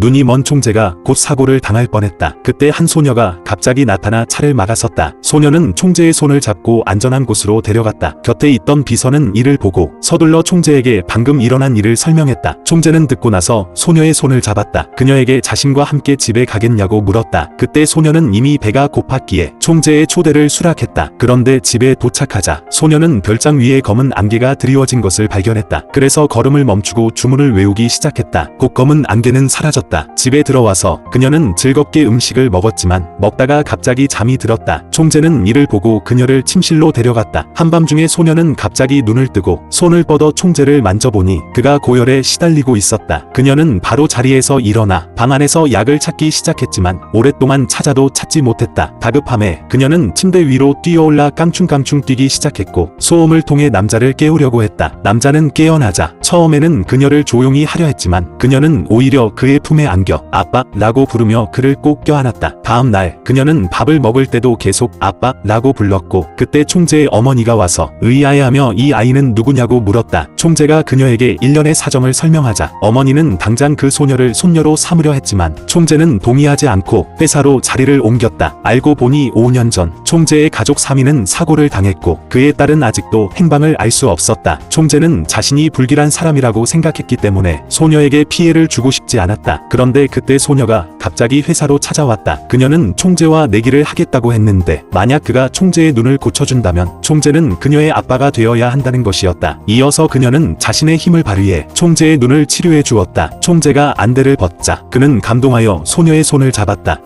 눈이 먼 총재가 곧 사고를 당할 뻔했다. 그때 한 소녀가 갑자기 나타나 차를 막았었다. 소녀는 총재의 손을 잡고 안전한 곳으로 데려갔다. 곁에 있던 비서는 이를 보고 서둘러 총재에게 방금 일어난 일을 설명했다. 총재는 듣고 나서 소녀의 손을 잡았다. 그녀에게 자신과 함께 집에 가겠냐고 물었다. 그때 소녀는 이미 배가 고팠기에 총재의 초대를 수락했다. 그런데 집에 도착하자 소녀는 별장 위에 검은 안개가 드리워진 것을 발견했다. 그래서 걸음을 멈추고 주문을 외우기 시작했다. 곧 검은 안개는 사라졌다. 집에 들어와서 그녀는 즐겁게 음식을 먹었지만 먹다가 갑자기 잠이 들었다. 총재는 이를 보고 그녀를 침실로 데려갔다. 한밤중에 소녀는 갑자기 눈을 뜨고 손을 뻗어 총재를 만져보니 그가 고열에 시달리고 있었다. 그녀는 바로 자리에서 일어나 방 안에서 약을 찾기 시작했지만 오랫동안 찾아도 찾지 못했다. 다급함에 그녀는 침대 위로 뛰어올라 깡충깡충 뛰기 시작했고 소음을 통해 남자를 깨우려고 했다. 남자는 깨어나자 처음에는 그녀를 조용히 하려 했지만 그녀는 오히려 그의 품에 안겨 아빠 라고 부르며 그를 꼭 껴안았다. 다음 날 그녀는 밥을 먹을 때도 계속 아빠 라고 불렀고 그때 총재의 어머니가 와서 의아해하며 이 아이는 누구냐고 물었다. 총재가 그녀에게 일련의 사정을 설명하자 어머니는 당장 그 소녀를 손녀로 삼으려 했지만 총재는 동의하지 않고 회사로 자리를 옮겼다. 알고 보니 5년 전 총재의 가족 3인은 사고를 당했고 그의 딸은 아직도 행방을 알 수 없었다. 총재는 자신이 불길한 사람이라고 생각했기 때문에 소녀에게 피해를 주고 싶지 않았다. 그런데 그때 소녀가 갑자기 회사로 찾아왔다. 그녀는 총재와 내기를 하겠다고 했는데 만약 그가 총재의 눈을 고쳐준다면 총재는 그녀의 아빠가 되어야 한다는 것이었다. 이어서 그녀는 자신의 힘을 발휘해 총재의 눈을 치료해 주었다. 총재가 안대를 벗자 그는 감동하여 소녀의 손을 잡았다.